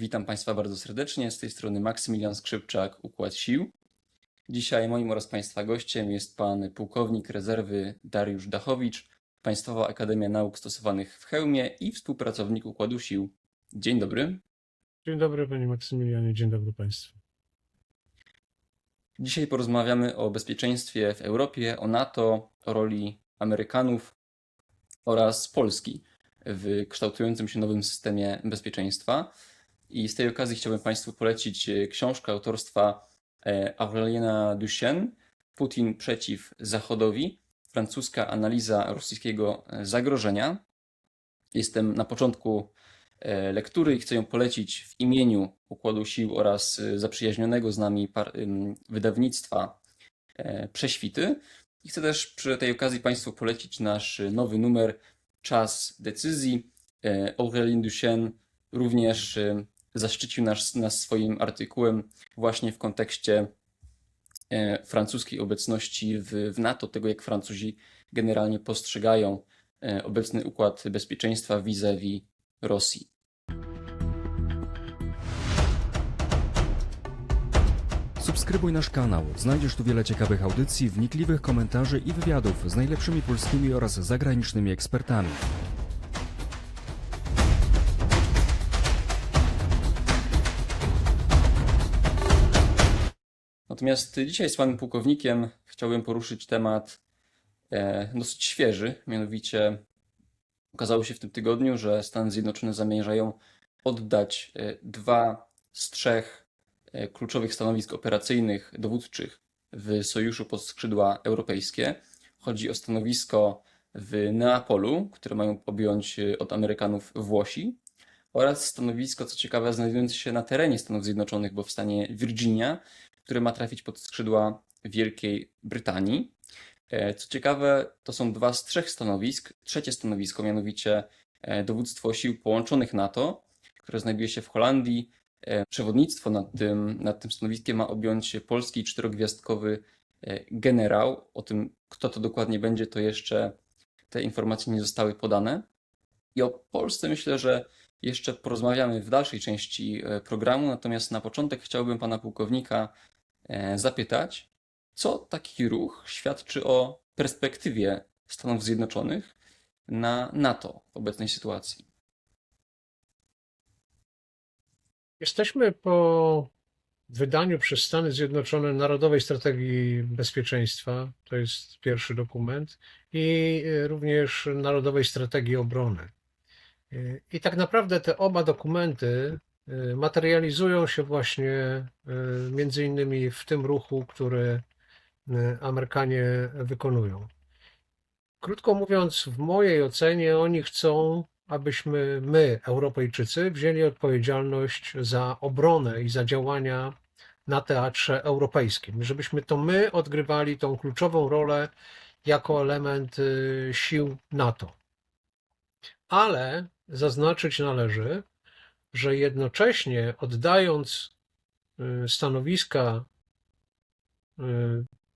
Witam Państwa bardzo serdecznie. Z tej strony Maksymilian Skrzypczak, Układ Sił. Dzisiaj moim oraz Państwa gościem jest pan pułkownik rezerwy Dariusz Dachowicz, Państwowa Akademia Nauk Stosowanych w Chełmie i współpracownik Układu Sił. Dzień dobry. Dzień dobry Panie Maksymilianie, dzień dobry Państwu. Dzisiaj porozmawiamy o bezpieczeństwie w Europie, o NATO, o roli Amerykanów oraz Polski w kształtującym się nowym systemie bezpieczeństwa. I z tej okazji chciałbym Państwu polecić e, książkę autorstwa e, Aureliana Duchesne Putin przeciw Zachodowi. Francuska analiza rosyjskiego e, zagrożenia. Jestem na początku lektury i chcę ją polecić w imieniu Układu Sił oraz zaprzyjaźnionego z nami wydawnictwa Prześwity. I chcę też przy tej okazji Państwu polecić nasz nowy numer Czas decyzji. E, Aurélien Duchesne również zaszczycił nas, nas swoim artykułem właśnie w kontekście e, francuskiej obecności w, w NATO, tego jak Francuzi generalnie postrzegają e, obecny układ bezpieczeństwa vis-a-vis Rosji. Subskrybuj nasz kanał. Znajdziesz tu wiele ciekawych audycji, wnikliwych komentarzy i wywiadów z najlepszymi polskimi oraz zagranicznymi ekspertami. Natomiast dzisiaj z panem pułkownikiem chciałbym poruszyć temat e, dosyć świeży, mianowicie okazało się w tym tygodniu, że Stany Zjednoczone zamierzają oddać e, dwa z trzech e, kluczowych stanowisk operacyjnych dowódczych w sojuszu pod skrzydła europejskie. Chodzi o stanowisko w Neapolu, które mają objąć od Amerykanów Włosi, oraz stanowisko, co ciekawe, znajdujące się na terenie Stanów Zjednoczonych, bo w stanie Virginia, które ma trafić pod skrzydła Wielkiej Brytanii. E, Co ciekawe, to są dwa z trzech stanowisk. Trzecie stanowisko, mianowicie e, dowództwo sił połączonych NATO, które znajduje się w Holandii. E, Przewodnictwo nad tym, nad tym stanowiskiem ma objąć polski czterogwiazdkowy generał. O tym, kto to dokładnie będzie, to jeszcze te informacje nie zostały podane. I o Polsce myślę, że jeszcze porozmawiamy w dalszej części programu, natomiast na początek chciałbym pana pułkownika zapytać, co taki ruch świadczy o perspektywie Stanów Zjednoczonych na NATO w obecnej sytuacji. Jesteśmy po wydaniu przez Stany Zjednoczone Narodowej Strategii Bezpieczeństwa, to jest pierwszy dokument, i y, również Narodowej Strategii Obrony. Y, I tak naprawdę te oba dokumenty materializują się właśnie y, między innymi w tym ruchu, który y, Amerykanie wykonują. Krótko mówiąc, w mojej ocenie oni chcą, abyśmy my, Europejczycy, wzięli odpowiedzialność za obronę i za działania na teatrze europejskim, żebyśmy to my odgrywali tą kluczową rolę jako element y, sił NATO. Ale zaznaczyć należy, że jednocześnie oddając y, stanowiska, y,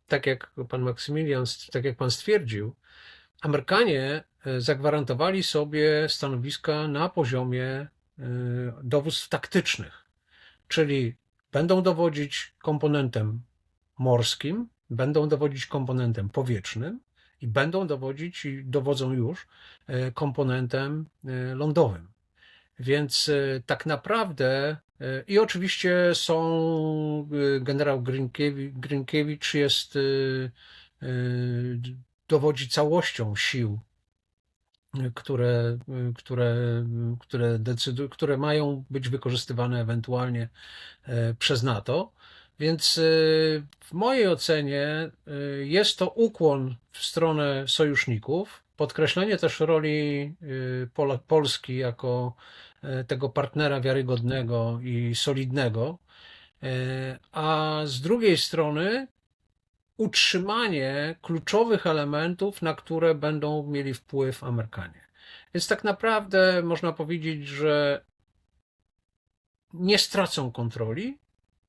tak jak pan Maksymilian, tak jak pan stwierdził, Amerykanie e, zagwarantowali sobie stanowiska na poziomie dowództw taktycznych, czyli będą dowodzić komponentem morskim, będą dowodzić komponentem powietrznym i będą dowodzić i dowodzą już komponentem lądowym. Więc e, tak naprawdę e, i oczywiście są e, generał Grinkiewicz, jest dowodzi całością sił, które, które, które, decydu, które mają być wykorzystywane ewentualnie przez NATO. Więc w mojej ocenie jest to ukłon w stronę sojuszników, podkreślenie też roli Pola- Polski jako e, tego partnera wiarygodnego i solidnego, e, a z drugiej strony utrzymanie kluczowych elementów, na które będą mieli wpływ Amerykanie. Więc tak naprawdę można powiedzieć, że nie stracą kontroli,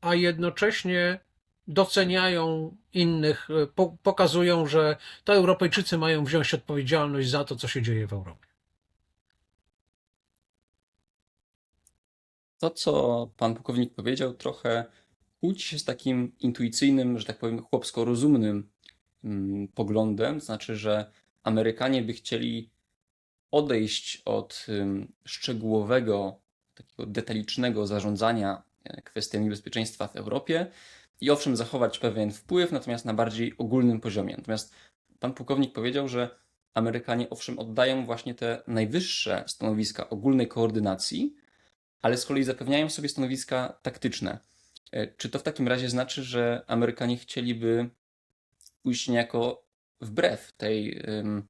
a jednocześnie doceniają innych, e, po- pokazują, że to Europejczycy mają wziąć odpowiedzialność za to, co się dzieje w Europie. To, co pan pułkownik powiedział, trochę kłóci się z takim intuicyjnym, że tak powiem, chłopsko-rozumnym mm, poglądem. Znaczy, że Amerykanie by chcieli odejść od szczegółowego, takiego detalicznego zarządzania e, kwestiami bezpieczeństwa w Europie i owszem, zachować pewien wpływ, natomiast na bardziej ogólnym poziomie. Natomiast pan pułkownik powiedział, że Amerykanie owszem oddają właśnie te najwyższe stanowiska ogólnej koordynacji, ale z kolei zapewniają sobie stanowiska taktyczne. E, Czy to w takim razie znaczy, że Amerykanie chcieliby pójść niejako wbrew tej ym,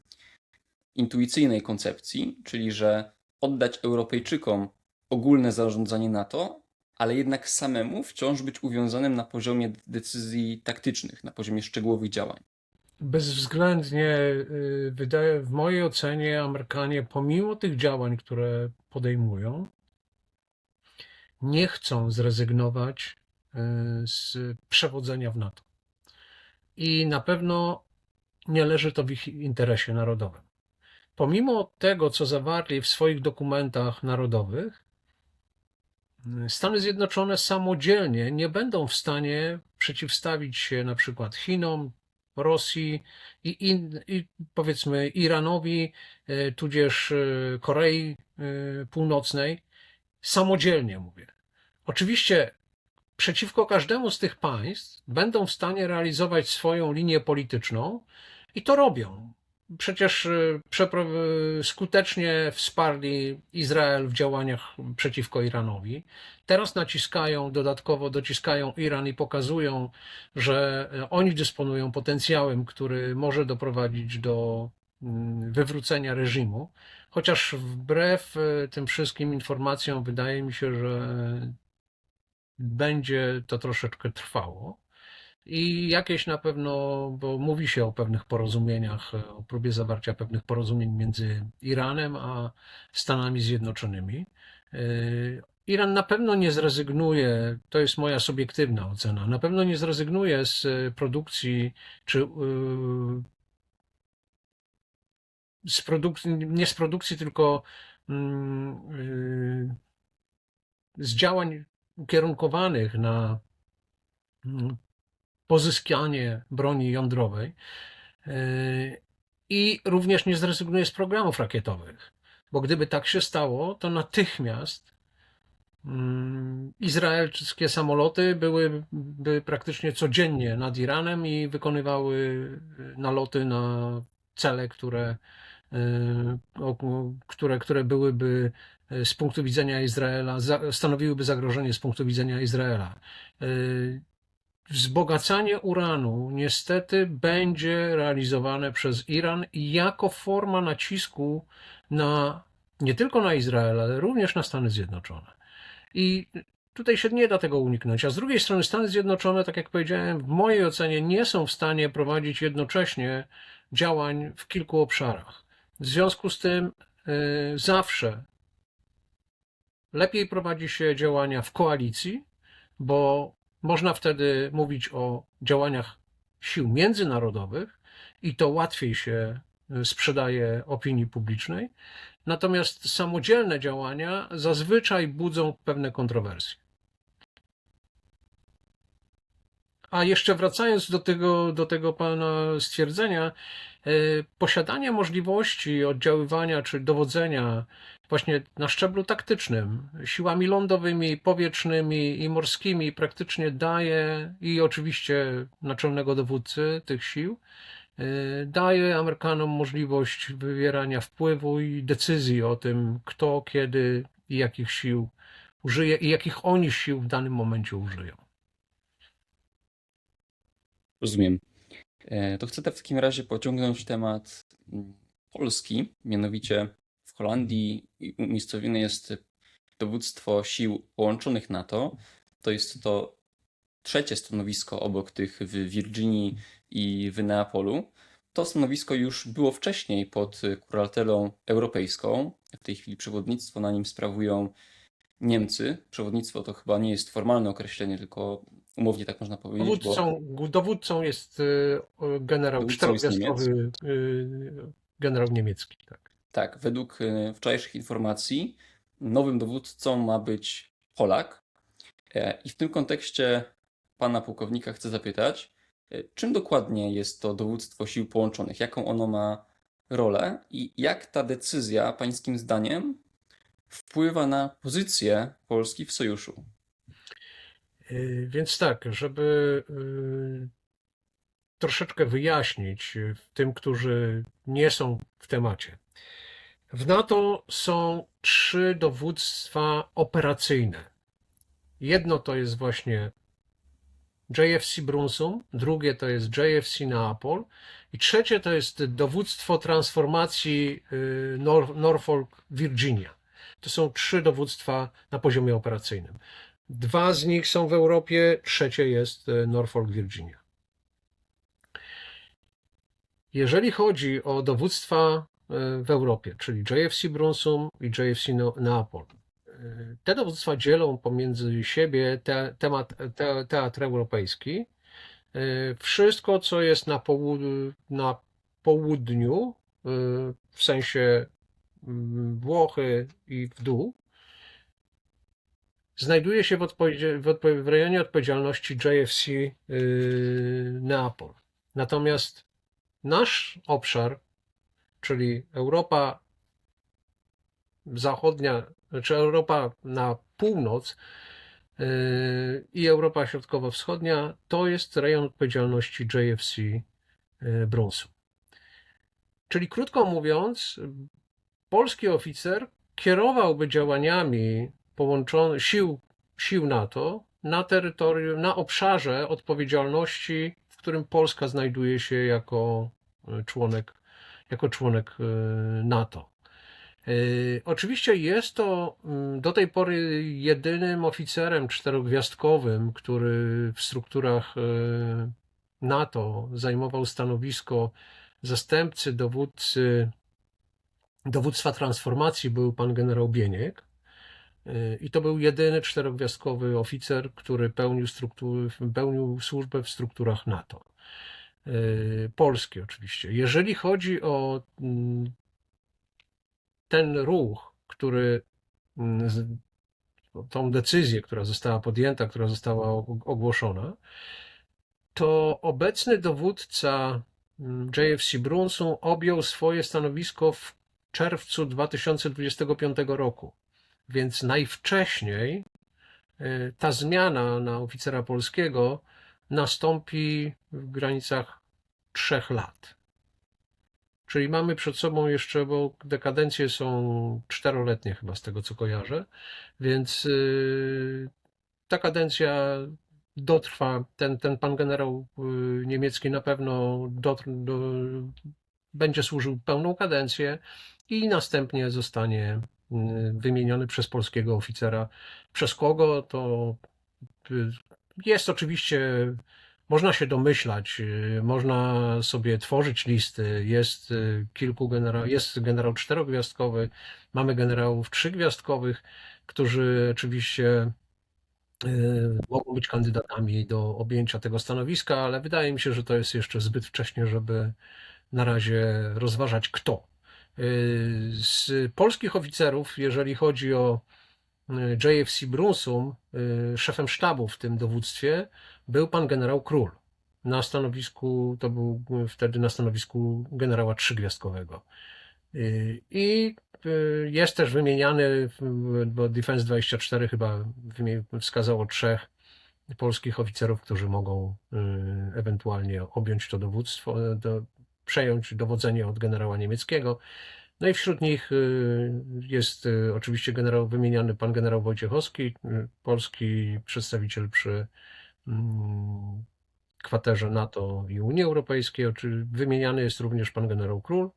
intuicyjnej koncepcji, czyli że oddać Europejczykom ogólne zarządzanie NATO, ale jednak samemu wciąż być uwiązanym na poziomie decyzji taktycznych, na poziomie szczegółowych działań? Bezwzględnie y, wydaje, w mojej ocenie Amerykanie, pomimo tych działań, które podejmują, nie chcą zrezygnować y, z przewodzenia w NATO. I na pewno nie leży to w ich interesie narodowym. Pomimo tego, co zawarli w swoich dokumentach narodowych, Stany Zjednoczone samodzielnie nie będą w stanie przeciwstawić się na przykład Chinom, Rosji i, in, i powiedzmy Iranowi, e, tudzież e, Korei e, Północnej, samodzielnie mówię. Oczywiście przeciwko każdemu z tych państw będą w stanie realizować swoją linię polityczną i to robią. Przecież przepro- e, skutecznie wsparli Izrael w działaniach przeciwko Iranowi. Teraz naciskają, dodatkowo dociskają Iran i pokazują, że e, oni dysponują potencjałem, który może doprowadzić do wywrócenia reżimu. Chociaż wbrew tym wszystkim informacjom, wydaje mi się, że będzie to troszeczkę trwało. I jakieś na pewno, bo mówi się o pewnych porozumieniach, e, o próbie zawarcia pewnych porozumień między Iranem a Stanami Zjednoczonymi. E, Iran na pewno nie zrezygnuje, to jest moja subiektywna ocena, na pewno nie zrezygnuje z e, produkcji, czy z produkcji, nie z produkcji, tylko mm, z działań ukierunkowanych na pozyskanie broni jądrowej e, i również nie zrezygnuje z programów rakietowych, bo gdyby tak się stało, to natychmiast mm, izraelskie samoloty byłyby praktycznie codziennie nad Iranem i wykonywały naloty na cele, które, które, które byłyby z punktu widzenia Izraela, stanowiłyby zagrożenie z punktu widzenia Izraela. Wzbogacanie uranu niestety będzie realizowane przez Iran jako forma nacisku na nie tylko na Izrael, ale również na Stany Zjednoczone. I tutaj się nie da tego uniknąć. A z drugiej strony Stany Zjednoczone, tak jak powiedziałem, w mojej ocenie nie są w stanie prowadzić jednocześnie działań w kilku obszarach. W związku z tym y, zawsze lepiej prowadzi się działania w koalicji, bo można wtedy mówić o działaniach sił międzynarodowych i to łatwiej się y, sprzedaje opinii publicznej. Natomiast samodzielne działania zazwyczaj budzą pewne kontrowersje. A jeszcze wracając do tego, do tego pana stwierdzenia, y, posiadanie możliwości oddziaływania czy dowodzenia właśnie na szczeblu taktycznym, siłami lądowymi, powietrznymi i morskimi praktycznie daje i oczywiście naczelnego dowódcy tych sił, y, daje Amerykanom możliwość wywierania wpływu i decyzji o tym, kto, kiedy i jakich sił użyje i jakich oni sił w danym momencie użyją. Rozumiem. E, To chcę w takim razie pociągnąć temat mm, Polski. Mianowicie Holandii umiejscowione jest dowództwo sił połączonych NATO. To jest to trzecie stanowisko obok tych w Virginii i w Neapolu. To stanowisko już było wcześniej pod kuratelą europejską. W tej chwili przewodnictwo na nim sprawują Niemcy. Przewodnictwo to chyba nie jest formalne określenie, tylko umownie tak można powiedzieć. bo- Dowódcą, dowódcą jest y, generał, Dowódcą jest czterogwiazdkowy y, generał niemiecki. Tak. Tak, według e, wczorajszych informacji nowym dowódcą ma być Polak. E, I w tym kontekście pana pułkownika chcę zapytać, e, czym dokładnie jest to dowództwo sił połączonych? Jaką ono ma rolę i jak ta decyzja, pańskim zdaniem, wpływa na pozycję Polski w sojuszu? Y, Więc tak, żeby y, troszeczkę wyjaśnić y, tym, którzy nie są w temacie. W NATO są trzy dowództwa operacyjne. Jedno to jest właśnie JFC Brunsum, drugie to jest JFC Neapol i trzecie to jest dowództwo transformacji y, Nor- Norfolk Virginia. To są trzy dowództwa na poziomie operacyjnym. Dwa z nich są w Europie, trzecie jest e, Norfolk, Virginia. Jeżeli chodzi o dowództwa w Europie, czyli JFC Brunsum i JFC Neapol, te dowództwa dzielą pomiędzy siebie te, temat, te, teatr europejski. Wszystko, co jest na, na południu, w sensie mm, Włochy i w dół, znajduje się w, w, w rejonie odpowiedzialności JFC yy, Neapol. Natomiast nasz obszar, czyli Europa Zachodnia, czy Europa na północ yy, i Europa Środkowo-Wschodnia, to jest rejon odpowiedzialności JFC yy, Brunsum. Czyli krótko mówiąc, polski oficer kierowałby działaniami połączonych sił, sił NATO na terytorium, na obszarze odpowiedzialności, w którym Polska znajduje się jako e, członek, jako członek e, NATO. E, Oczywiście jest to mm, do tej pory jedynym oficerem czterogwiazdkowym, który w strukturach e, NATO zajmował stanowisko zastępcy dowódcy dowództwa transformacji był pan generał Bieniek. Y, I to był jedyny czterogwiazdkowy oficer, który pełnił, pełnił służbę w strukturach NATO. Y, Polski oczywiście. Jeżeli chodzi o mm, ten ruch, który mm, tą decyzję, która została podjęta, która została og- ogłoszona, to obecny dowódca mm, JFC Brunsum objął swoje stanowisko w czerwcu 2025 roku. Więc najwcześniej y, ta zmiana na oficera polskiego nastąpi w granicach trzech lat. Czyli mamy przed sobą jeszcze, bo dekadencje są czteroletnie chyba z tego co kojarzę, więc y, ta kadencja dotrwa, ten, ten pan generał y, niemiecki na pewno dotr, do, będzie służył pełną kadencję i następnie zostanie y, wymieniony przez polskiego oficera. Przez kogo to jest oczywiście, można się domyślać, y, można sobie tworzyć listy. Jest y, kilku generał, jest generał czterogwiazdkowy, mamy generałów trzygwiazdkowych, którzy oczywiście y, mogą być kandydatami do objęcia tego stanowiska, ale wydaje mi się, że to jest jeszcze zbyt wcześnie, żeby na razie rozważać kto. Z polskich oficerów, jeżeli chodzi o JFC Brunsum, y, szefem sztabu w tym dowództwie był pan generał Król. Na stanowisku, to był wtedy na stanowisku generała trzygwiazdkowego. Y, I y, jest też wymieniany, bo Defense 24 chyba wskazało trzech polskich oficerów, którzy mogą ewentualnie objąć to dowództwo, do, przejąć dowodzenie od generała niemieckiego. No i wśród nich y, jest y, oczywiście generał wymieniany pan generał Wojciechowski, y, polski przedstawiciel przy mm, kwaterze NATO i Unii Europejskiej. Wymieniany jest również pan generał Król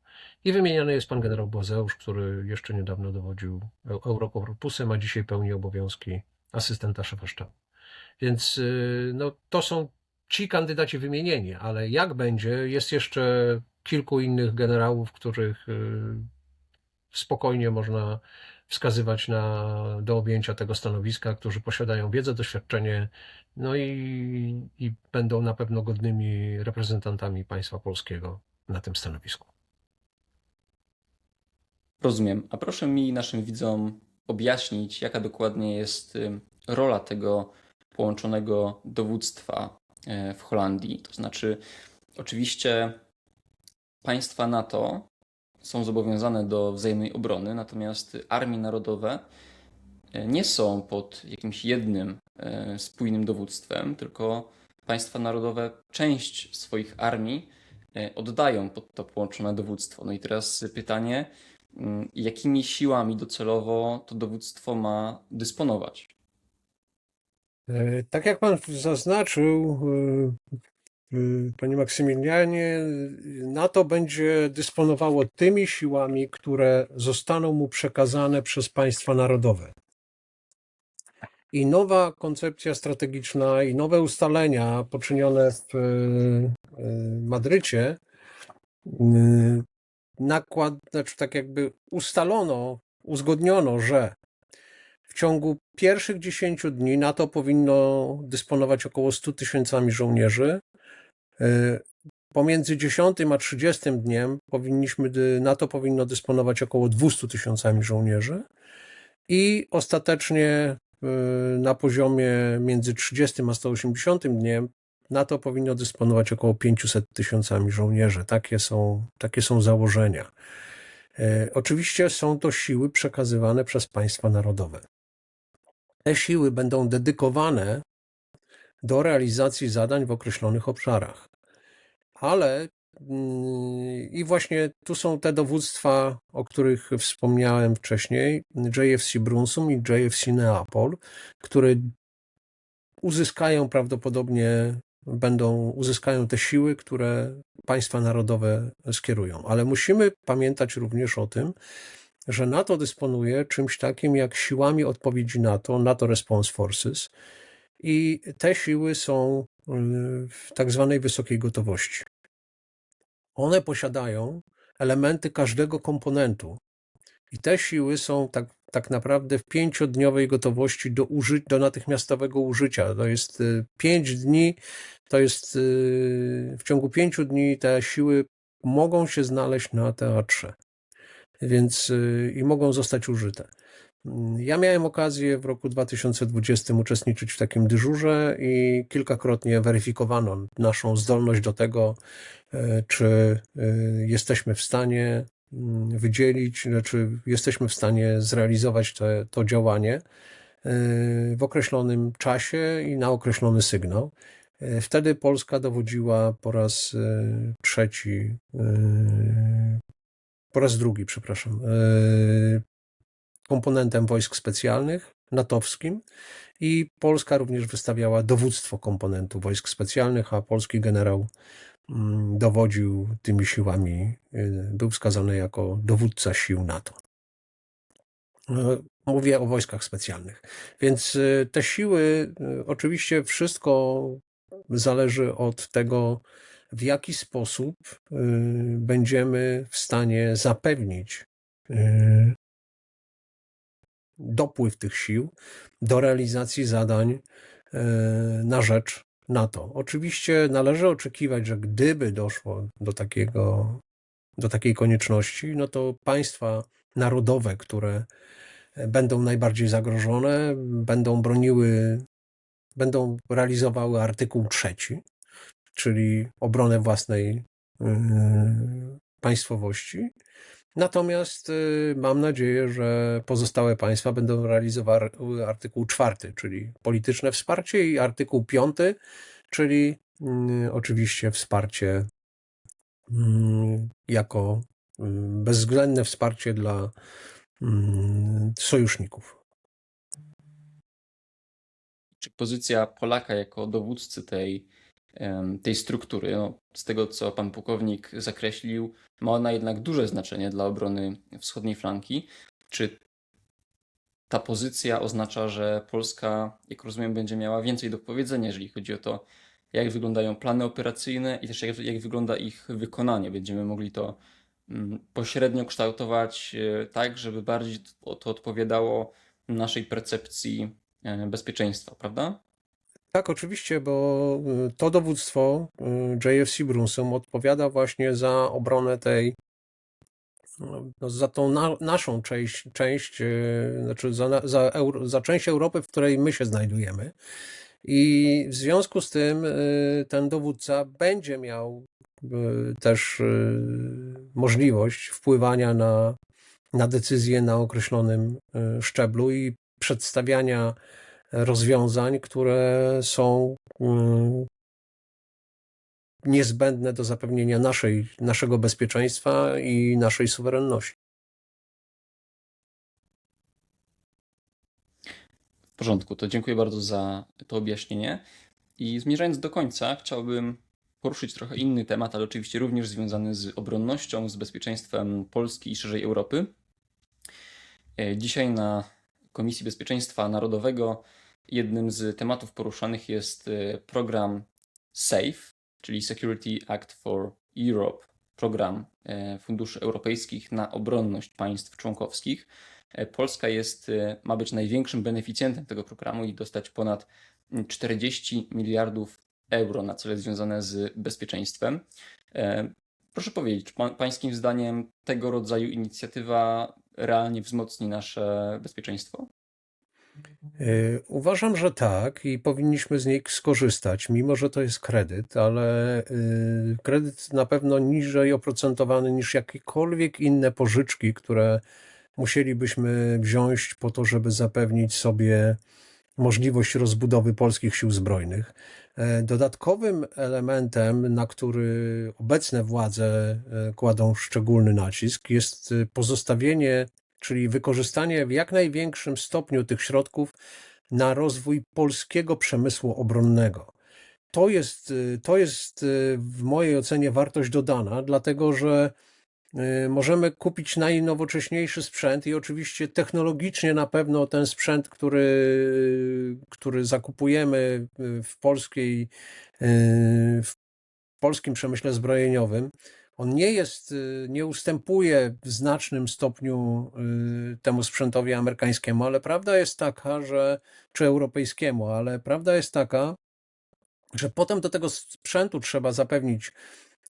i wymieniany jest pan generał Błazeusz, który jeszcze niedawno dowodził Eu- Eurokorpusem, a dzisiaj pełni obowiązki asystenta szefa sztabu. Więc no, to są ci kandydaci wymienieni, ale jak będzie, jest jeszcze kilku innych generałów, których y, spokojnie można wskazywać na, do objęcia tego stanowiska, którzy posiadają wiedzę, doświadczenie, no i, i będą na pewno godnymi reprezentantami państwa polskiego na tym stanowisku. Rozumiem. A proszę mi naszym widzom objaśnić, jaka dokładnie jest y, rola tego połączonego dowództwa w Holandii. To znaczy, oczywiście państwa NATO są zobowiązane do wzajemnej obrony, natomiast armie narodowe e, nie są pod jakimś jednym e, spójnym dowództwem, tylko państwa narodowe część swoich armii e, oddają pod to połączone dowództwo. No i teraz pytanie, jakimi siłami docelowo to dowództwo ma dysponować? E, Tak jak pan zaznaczył, e, e, panie Maksymilianie, NATO będzie dysponowało tymi siłami, które zostaną mu przekazane przez państwa narodowe. I nowa koncepcja strategiczna i nowe ustalenia poczynione w Madrycie nakład, znaczy tak jakby ustalono, uzgodniono, że w ciągu pierwszych 10 dni NATO powinno dysponować około 100 tysiącami żołnierzy. E, Pomiędzy 10 a 30 dniem powinniśmy, NATO powinno dysponować około 200 tysiącami żołnierzy i ostatecznie e, na poziomie między 30 a 180 dniem NATO powinno dysponować około 500 tysiącami żołnierzy. Takie są, takie są założenia. E, Oczywiście są to siły przekazywane przez państwa narodowe. Te siły będą dedykowane do realizacji zadań w określonych obszarach. Ale mm, i właśnie tu są te dowództwa, o których wspomniałem wcześniej, JFC Brunsum i JFC Neapol, które uzyskają prawdopodobnie, będą, uzyskają te siły, które państwa narodowe skierują. Ale musimy pamiętać również o tym, że NATO dysponuje czymś takim jak siłami odpowiedzi NATO, NATO Response Forces, i te siły są y, w tak zwanej wysokiej gotowości. One posiadają elementy każdego komponentu. I te siły są tak, tak naprawdę w pięciodniowej gotowości do, uży- do natychmiastowego użycia. To jest y, pięć dni, to jest y, w ciągu pięciu dni te siły mogą się znaleźć na teatrze więc y, i mogą zostać użyte. Ja miałem okazję w roku 2020 uczestniczyć w takim dyżurze i kilkakrotnie weryfikowano naszą zdolność do tego, e, czy y, jesteśmy w stanie mm, wydzielić, czy jesteśmy w stanie zrealizować te, to działanie w określonym czasie i na określony sygnał. Wtedy Polska dowodziła po raz trzeci po raz drugi, przepraszam, e, komponentem wojsk specjalnych, natowskim i Polska również wystawiała dowództwo komponentu wojsk specjalnych, a polski generał mm, dowodził tymi siłami, e, był wskazany jako dowódca sił NATO. E, Mówię o wojskach specjalnych. Więc te siły, oczywiście wszystko zależy od tego, w jaki sposób y, będziemy w stanie zapewnić y, dopływ tych sił do realizacji zadań y, na rzecz NATO. Oczywiście należy oczekiwać, że gdyby doszło do takiego, do takiej konieczności, no to państwa narodowe, które będą najbardziej zagrożone, będą broniły, będą realizowały artykuł trzeci, czyli obronę własnej y, państwowości. Natomiast y, mam nadzieję, że pozostałe państwa będą realizowały artykuł czwarty, czyli polityczne wsparcie i artykuł piąty, czyli y, oczywiście wsparcie y, jako bezwzględne wsparcie dla sojuszników. Czy pozycja Polaka jako dowódcy tej, tej struktury, no, z tego co pan pułkownik zakreślił, ma ona jednak duże znaczenie dla obrony wschodniej flanki? Czy ta pozycja oznacza, że Polska, jak rozumiem, będzie miała więcej do powiedzenia, jeżeli chodzi o to, jak wyglądają plany operacyjne i też jak, jak wygląda ich wykonanie? Będziemy mogli to mm, pośrednio kształtować e, tak, żeby bardziej to odpowiadało naszej percepcji e, bezpieczeństwa, prawda? Tak, oczywiście, bo y, to dowództwo y, JFC Brunsum odpowiada właśnie za obronę tej no, za tą na, naszą część, część e, znaczy za, za, za część Europy, w której my się znajdujemy. I w związku z tym ten dowódca będzie miał też możliwość wpływania na, na decyzje na określonym szczeblu i przedstawiania rozwiązań, które są mm, niezbędne do zapewnienia naszej, naszego bezpieczeństwa i naszej suwerenności. W porządku, to dziękuję bardzo za to objaśnienie. I zmierzając do końca, chciałbym poruszyć trochę inny temat, ale oczywiście również związany z obronnością, z bezpieczeństwem Polski i szerzej Europy. E, Dzisiaj na Komisji Bezpieczeństwa Narodowego jednym z tematów poruszanych jest e, program SAFE, czyli Security Act for Europe, program e, funduszy europejskich na obronność państw członkowskich. E, Polska jest, ma być największym beneficjentem tego programu i dostać ponad mm, 40 miliardów euro na cele związane z bezpieczeństwem. Proszę powiedzieć, czy pa, Pańskim zdaniem tego rodzaju inicjatywa realnie wzmocni nasze bezpieczeństwo? Y, Uważam, że tak i powinniśmy z niej skorzystać, mimo że to jest kredyt, ale y, kredyt na pewno niżej oprocentowany niż jakiekolwiek inne pożyczki, które musielibyśmy wziąć po to, żeby zapewnić sobie możliwość rozbudowy polskich sił zbrojnych. E, Dodatkowym elementem, na który obecne władze e, kładą szczególny nacisk, jest e, pozostawienie, czyli wykorzystanie w jak największym stopniu tych środków na rozwój polskiego przemysłu obronnego. To jest, y, to jest y, w mojej ocenie wartość dodana, dlatego że y, możemy kupić najnowocześniejszy sprzęt i oczywiście technologicznie na pewno ten sprzęt, który, który zakupujemy w polskiej, w polskim przemyśle zbrojeniowym, on nie jest, y, nie ustępuje w znacznym stopniu y, temu sprzętowi amerykańskiemu, ale prawda jest taka, że, czy europejskiemu, ale prawda jest taka, że potem do tego sprzętu trzeba zapewnić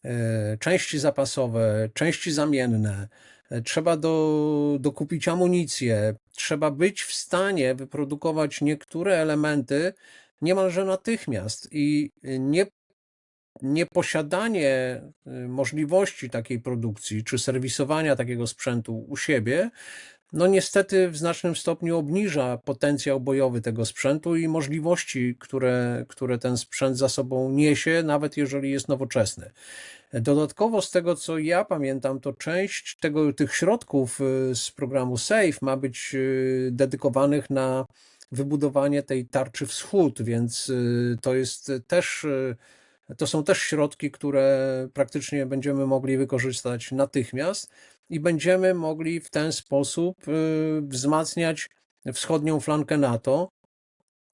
e, części zapasowe, części zamienne, e, trzeba do, dokupić amunicję, trzeba być w stanie wyprodukować niektóre elementy niemalże natychmiast i nie nieposiadanie y, możliwości takiej produkcji czy serwisowania takiego sprzętu u siebie, no niestety w znacznym stopniu obniża potencjał bojowy tego sprzętu i możliwości, które, które ten sprzęt za sobą niesie, nawet jeżeli jest nowoczesny. Dodatkowo z tego, co ja pamiętam, to część tego, tych środków y, z programu SAFE ma być y, dedykowanych na wybudowanie tej tarczy wschód, więc to jest też to są też środki, które praktycznie będziemy mogli wykorzystać natychmiast i będziemy mogli w ten sposób y, wzmacniać wschodnią flankę NATO,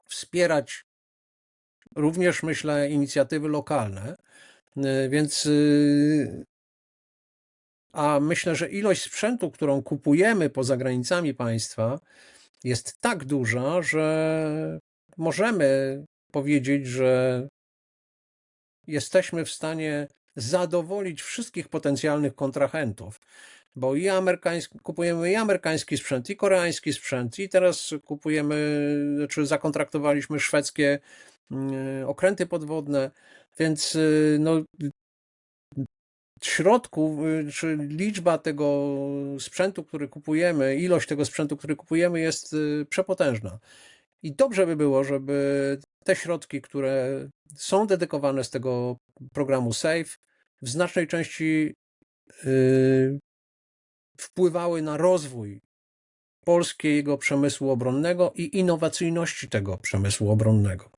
wspierać również, myślę, inicjatywy lokalne. Y, Więc, y, a myślę, że ilość sprzętu, którą kupujemy poza granicami państwa, jest tak duża, że możemy powiedzieć, że jesteśmy w stanie zadowolić wszystkich potencjalnych kontrahentów, bo i amerykański, kupujemy i amerykański sprzęt, i koreański sprzęt, i teraz kupujemy, czy zakontraktowaliśmy szwedzkie mm, okręty podwodne, więc y, no, środków, y, czy liczba tego sprzętu, który kupujemy, ilość tego sprzętu, który kupujemy jest y, przepotężna. I dobrze by było, żeby te środki, które są dedykowane z tego programu SAFE, w znacznej części y, wpływały na rozwój polskiego przemysłu obronnego i innowacyjności tego przemysłu obronnego.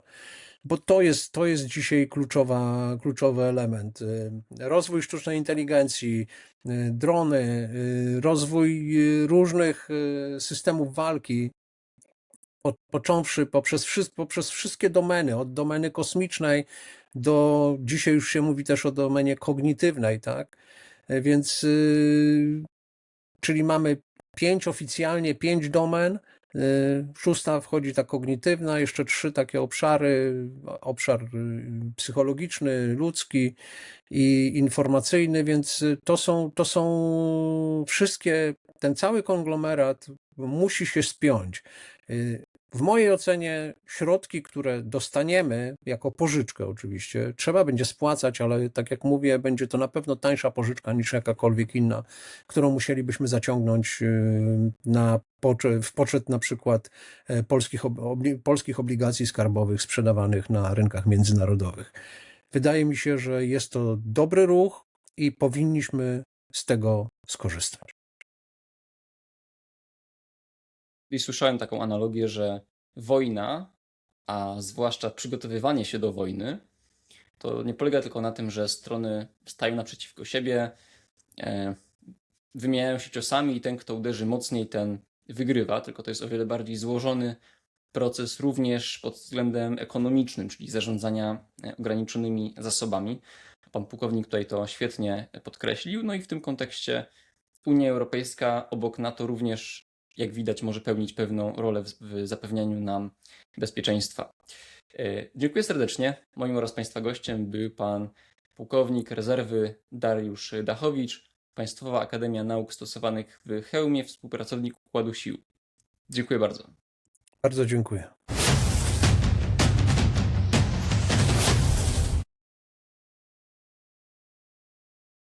Bo to jest, to jest dzisiaj kluczowa, kluczowy element. Y, Rozwój sztucznej inteligencji, y, drony, y, rozwój różnych systemów walki, począwszy poprzez, poprzez wszystkie domeny, od domeny kosmicznej do dzisiaj już się mówi też o domenie kognitywnej, tak? E, Więc, y, czyli mamy pięć oficjalnie, pięć domen Y, Szósta wchodzi ta kognitywna, jeszcze trzy takie obszary, obszar y, psychologiczny, ludzki i informacyjny, więc to są, to są wszystkie, ten cały konglomerat musi się spiąć. Y, W mojej ocenie środki, które dostaniemy jako pożyczkę oczywiście, trzeba będzie spłacać, ale tak jak mówię, będzie to na pewno tańsza pożyczka niż jakakolwiek inna, którą musielibyśmy zaciągnąć y, na w poczet na przykład e, polskich, polskich obligacji skarbowych sprzedawanych na rynkach międzynarodowych. Wydaje mi się, że jest to dobry ruch i powinniśmy z tego skorzystać. I słyszałem taką analogię, że wojna, a zwłaszcza przygotowywanie się do wojny, to nie polega tylko na tym, że strony stają naprzeciwko siebie, e, wymieniają się ciosami i ten, kto uderzy mocniej, ten wygrywa, tylko to jest o wiele bardziej złożony proces również pod względem ekonomicznym, czyli zarządzania e, ograniczonymi zasobami. Pan pułkownik tutaj to świetnie podkreślił. No i w tym kontekście Unia Europejska obok NATO również, jak widać, może pełnić pewną rolę w, zapewnianiu nam bezpieczeństwa. E, Dziękuję serdecznie. Moim oraz Państwa gościem był pan pułkownik rezerwy Dariusz Dachowicz, Państwowa Akademia Nauk Stosowanych w Chełmie, współpracownik Układu Sił. Dziękuję bardzo. Bardzo dziękuję.